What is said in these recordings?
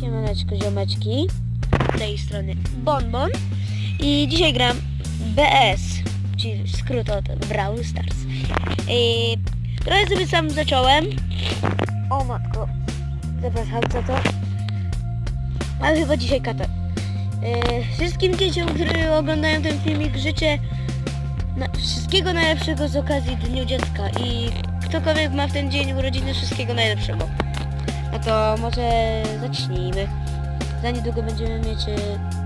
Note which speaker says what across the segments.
Speaker 1: Siemaneczko ziomeczki. Z tej strony Bonbon. I dzisiaj gram BS, czyli skrót od Brawl Stars. I trochę sobie sam zacząłem. O matko, zapraszam za to. Ale chyba dzisiaj kata. E, wszystkim dzieciom, które oglądają ten filmik życzę na, wszystkiego najlepszego z okazji Dniu Dziecka i ktokolwiek ma w ten dzień urodziny wszystkiego najlepszego. No to może zacznijmy. Za niedługo będziemy mieć... e,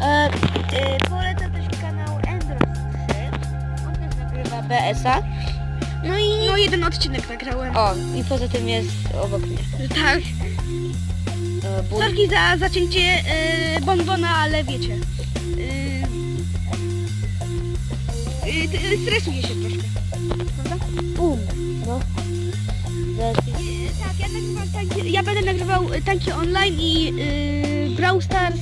Speaker 1: E, e, polecam też kanał Endros 3. On też nagrywa BS-a. No i...
Speaker 2: No jeden odcinek nagrałem.
Speaker 1: O, i poza tym jest obok mnie.
Speaker 2: Tak.
Speaker 1: E.
Speaker 2: Sorki za zacięcie e, bonbona, ale wiecie. E, e, stresuję się troszkę. Prawda?
Speaker 1: Bum.
Speaker 2: Tanki, ja będę nagrywał e, tanki online i e, Brawl Stars.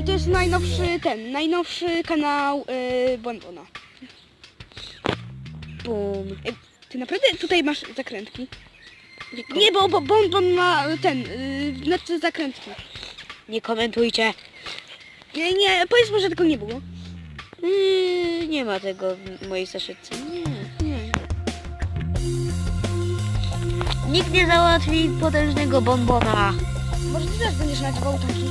Speaker 2: I to jest najnowszy ten, najnowszy kanał e, bonbona.
Speaker 1: Bum.
Speaker 2: E, ty naprawdę tutaj masz zakrętki? Nie, bo, bo bonbon ma ten, e, znaczy zakrętki.
Speaker 1: Nie komentujcie.
Speaker 2: Nie, nie, powiedzmy, że tego nie było.
Speaker 1: Yy, nie ma tego w mojej zeszytce. Nie. Nikt nie załatwi potężnego bonbona.
Speaker 2: Może ty też będziesz nagrywał taki?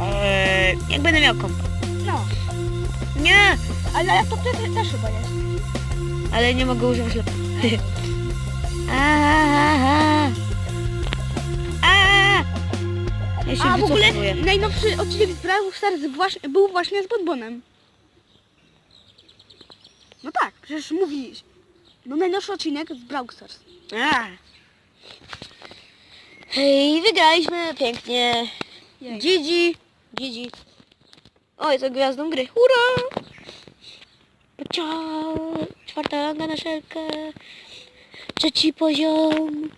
Speaker 1: Eee, jak będę miał komp.
Speaker 2: No.
Speaker 1: Nie,
Speaker 2: Ale laptop też, też chyba jest.
Speaker 1: ale nie mogę używać. Aaaa. Ja się
Speaker 2: A w ogóle
Speaker 1: wycofuję.
Speaker 2: najnowszy odcinek z Brawl Stars był właśnie z bonbonem. No tak, przecież mówisz. No najnowszy odcinek z Brawl Stars.
Speaker 1: A. Hej, wygraliśmy pięknie.
Speaker 2: Jej.
Speaker 1: Gigi. Gigi. Oj, co gwiazdą gry. Hurra! Ciao. Czwarta ranga na szelkę. Trzeci poziom.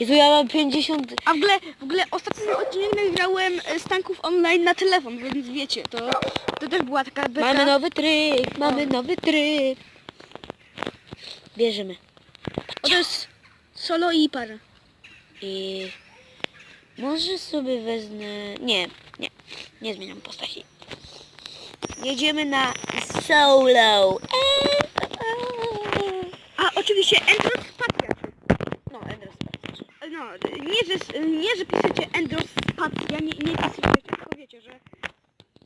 Speaker 1: Jezu, ja mam 50...
Speaker 2: A w ogóle, w ogóle ostatni odcinek nagrałem e, z tanków online na telefon, więc wiecie, to, to też była taka beka.
Speaker 1: Mamy nowy tryb, mamy nowy tryb. Bierzemy.
Speaker 2: O, to jest solo i para.
Speaker 1: I może sobie wezmę... Nie, nie, nie zmieniam postaci. Jedziemy na solo.
Speaker 2: A oczywiście Endros Spatia.
Speaker 1: No, Endros.
Speaker 2: No, nie że, nie, że piszecie Endros Spatia, nie, nie piszecie, tylko wiecie, że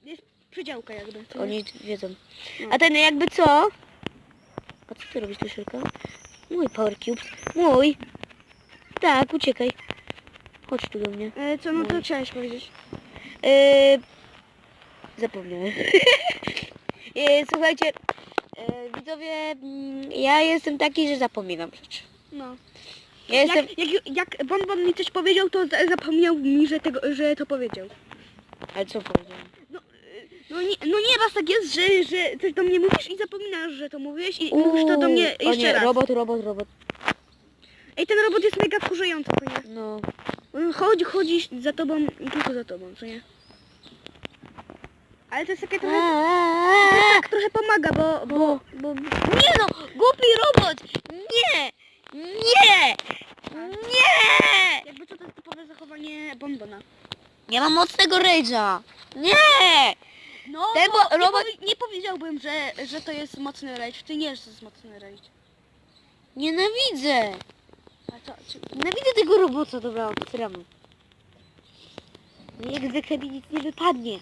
Speaker 2: jest przedziałka jakby.
Speaker 1: Oni wiedzą.
Speaker 2: No.
Speaker 1: A ten jakby co? A co ty robisz tu, Szylka? Mój Power Cubes. Mój. Tak, uciekaj. Chodź tu do mnie.
Speaker 2: E, co, no to
Speaker 1: Mój.
Speaker 2: chciałeś powiedzieć.
Speaker 1: Yy, zapomniałem. Yy, słuchajcie, yy, widzowie, mm, ja jestem taki, że zapominam rzeczy.
Speaker 2: No.
Speaker 1: Ja jestem...
Speaker 2: Jak, jak, jak Bonbon mi coś powiedział, to za- zapomniał mi, że, tego, że to powiedział.
Speaker 1: Ale co powiedziałem?
Speaker 2: No, no, nie, no nie raz tak jest, że, że coś do mnie mówisz i zapominasz, że to mówiłeś i mówisz to do mnie
Speaker 1: o
Speaker 2: jeszcze
Speaker 1: nie,
Speaker 2: raz.
Speaker 1: robot, robot, robot.
Speaker 2: Ej, ten robot jest mega wkurzający, co nie?
Speaker 1: No.
Speaker 2: On chodzi, chodzi za tobą i tylko za tobą, co nie? Ale to jest takie trochę, to jest tak trochę pomaga, bo, bo, bo,
Speaker 1: Nie no, głupi robot! Nie! Nie! Nie!
Speaker 2: jakby to, to jest typowe zachowanie Bonbona.
Speaker 1: Nie mam mocnego rage'a. Nie!
Speaker 2: No,
Speaker 1: Ten
Speaker 2: bo nie,
Speaker 1: robot-
Speaker 2: powi- nie powiedziałbym, że, że to jest mocny rage. Ty nie, to jest mocny rage.
Speaker 1: Nienawidzę.
Speaker 2: A co, czy,
Speaker 1: Nienawidzę tego robota, dobra, otwieramy. No jak zwykle mi nic nie wypadnie.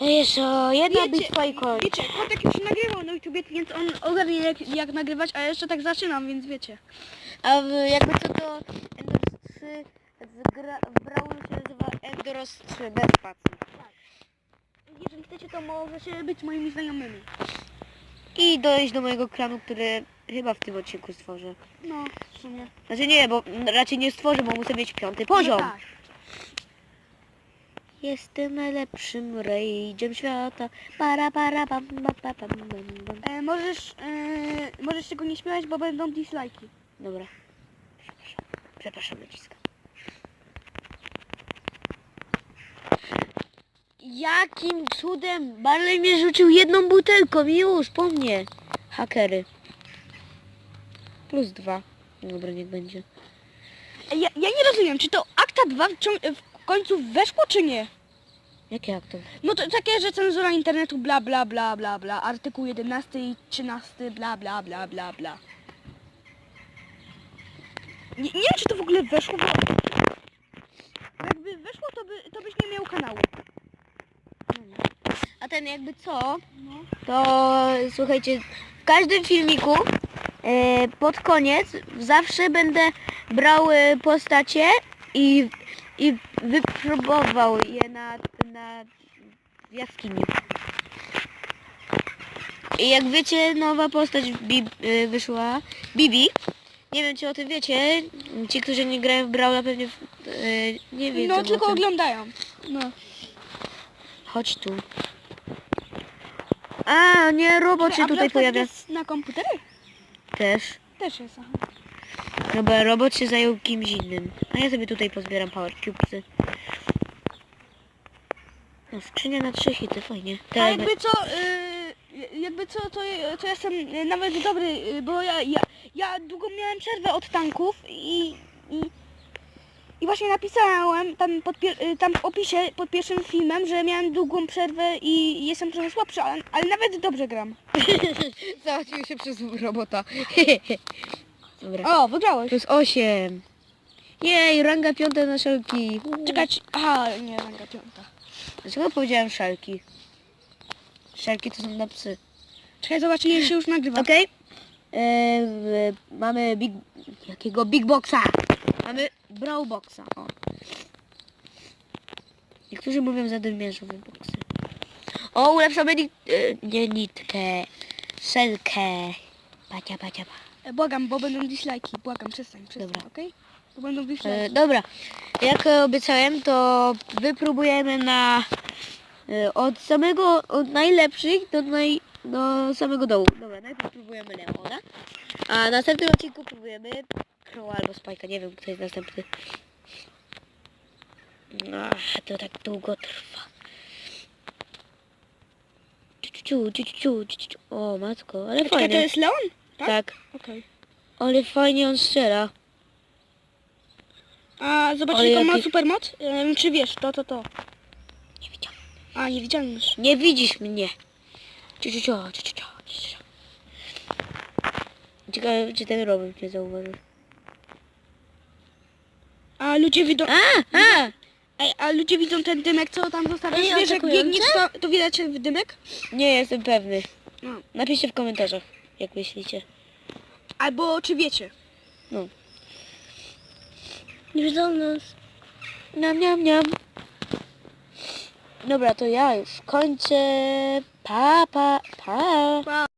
Speaker 1: A jeszcze jedna bitwa i koniec.
Speaker 2: Wiecie, kotek już nagrywał na YouTubie, więc on ogarnie jak, jak nagrywać, a ja jeszcze tak zaczynam, więc wiecie.
Speaker 1: A w, jakby co to Endoros 3 w, gra, w Brawlu się Endoros 3 bez spacji.
Speaker 2: Jeżeli chcecie, to możecie być moimi znajomymi.
Speaker 1: I dojść do mojego klanu, który chyba w tym odcinku stworzę.
Speaker 2: No, w sumie.
Speaker 1: Znaczy nie, bo raczej nie stworzę, bo muszę mieć piąty poziom.
Speaker 2: No tak.
Speaker 1: Jestem najlepszym rage'em świata. Para, para, bam, bam, bam, bam, bam, bam.
Speaker 2: E, możesz, e, możesz tego nie śpiewać, bo będą dislike'i.
Speaker 1: Dobra. Przepraszam. Przepraszam, naciskam. Jakim cudem Barley mnie rzucił jedną butelką i już po mnie. Hakery. plus 2. Dobra, niech będzie.
Speaker 2: Ja, ja nie rozumiem, czy to akta 2 w, ciąg- w końcu weszło, czy nie?
Speaker 1: Jakie akto?
Speaker 2: No to takie, że cenzura internetu, bla bla bla bla bla, artykuł 11 i 13, bla bla bla bla bla. Nie, nie wiem, czy to w ogóle weszło. Bo... Jakby weszło, to, by, to byś nie miał kanału.
Speaker 1: A ten jakby co, to słuchajcie, w każdym filmiku e, pod koniec zawsze będę brał e, postacie i, i wypróbował je na, na jaskini. I jak wiecie, nowa postać e, wyszła, Bibi. Nie wiem, czy o tym wiecie. Ci, którzy nie grają w Brawla pewnie e, nie wiedzą
Speaker 2: No, tylko
Speaker 1: o tym.
Speaker 2: oglądają. No.
Speaker 1: Chodź tu. A, nie, robot się tutaj pojawia.
Speaker 2: jest na komputery?
Speaker 1: Też.
Speaker 2: Też jest, aha.
Speaker 1: Dobra, robot się zajął kimś innym. A ja sobie tutaj pozbieram power cubesy. No, skrzynia na trzy hity, fajnie.
Speaker 2: A jakby co, y, jakby co, to, to jestem y, nawet dobry, y, bo ja, ja, ja długo miałem przerwę od tanków i, i, i właśnie napisałem tam, pod, y, tam w opisie pod pierwszym filmem, że miałem długą przerwę i jestem trochę słabszy, ale, ale nawet dobrze gram.
Speaker 1: Załatwił się przez robota. Dobra.
Speaker 2: O, wygrałeś.
Speaker 1: Plus 8. Jej, ranga piąta na szelki.
Speaker 2: Czekać, aha, nie, ranga piąta.
Speaker 1: Dlaczego powiedziałem szelki? Szelki to są na psy.
Speaker 2: Czekaj, zobacz, ile się już nagrywa.
Speaker 1: Okej. W- mamy big... Jakiego big boxa? Mamy brow boxa. O. Niektórzy mówią zadymiarzowe boxy. O, ulepszamy nit... e, nie nitkę. Szelkę. Pacia, pacia, pa.
Speaker 2: E, Błagam, bo będą dislajki, błagam, przestań, przestań,
Speaker 1: Dobra.
Speaker 2: okej? Bo będą
Speaker 1: E,
Speaker 2: dislajki.
Speaker 1: dobra. Jak e, obiecałem, to wypróbujemy na... E, od samego... Od najlepszych do naj... do samego dołu. Dobra, najpierw próbujemy Leona. A następnym odcinku próbujemy Crow albo Spike'a. Nie wiem, kto jest następny. Ach, to tak długo trwa. Ciu, ciu, ciu, ciu, ciu. O, matko, ale
Speaker 2: Czekaj, to
Speaker 1: fajnie.
Speaker 2: jest Leon? tak?
Speaker 1: Tak,
Speaker 2: Okej.
Speaker 1: ale fajnie on strzela.
Speaker 2: A zobacz,
Speaker 1: Ale
Speaker 2: jaką ma
Speaker 1: jaki-
Speaker 2: supermoc? Em, czy wiesz, to, to, to.
Speaker 1: Nie widziałem.
Speaker 2: A, niewidzialność.
Speaker 1: Nie widzisz mnie. Ciu, ciu, ciu, ciu, ciu, ciu, ciu, ciu. Ciekawe, czy ten robot mnie zauważył.
Speaker 2: A ludzie widzą...
Speaker 1: A, a!
Speaker 2: Ej, a ludzie widzą ten dymek, co tam zostawiasz?
Speaker 1: Ej,
Speaker 2: Wiesz, jak biegniesz, to, to widać w dymek?
Speaker 1: Nie jestem pewny.
Speaker 2: No.
Speaker 1: Napiszcie w komentarzach, jak myślicie.
Speaker 2: Albo czy wiecie?
Speaker 1: No. Nie widzą nas. Niam, niam, niam. Dobra, to ja już kończę. Pa, pa, pa.
Speaker 2: Pa.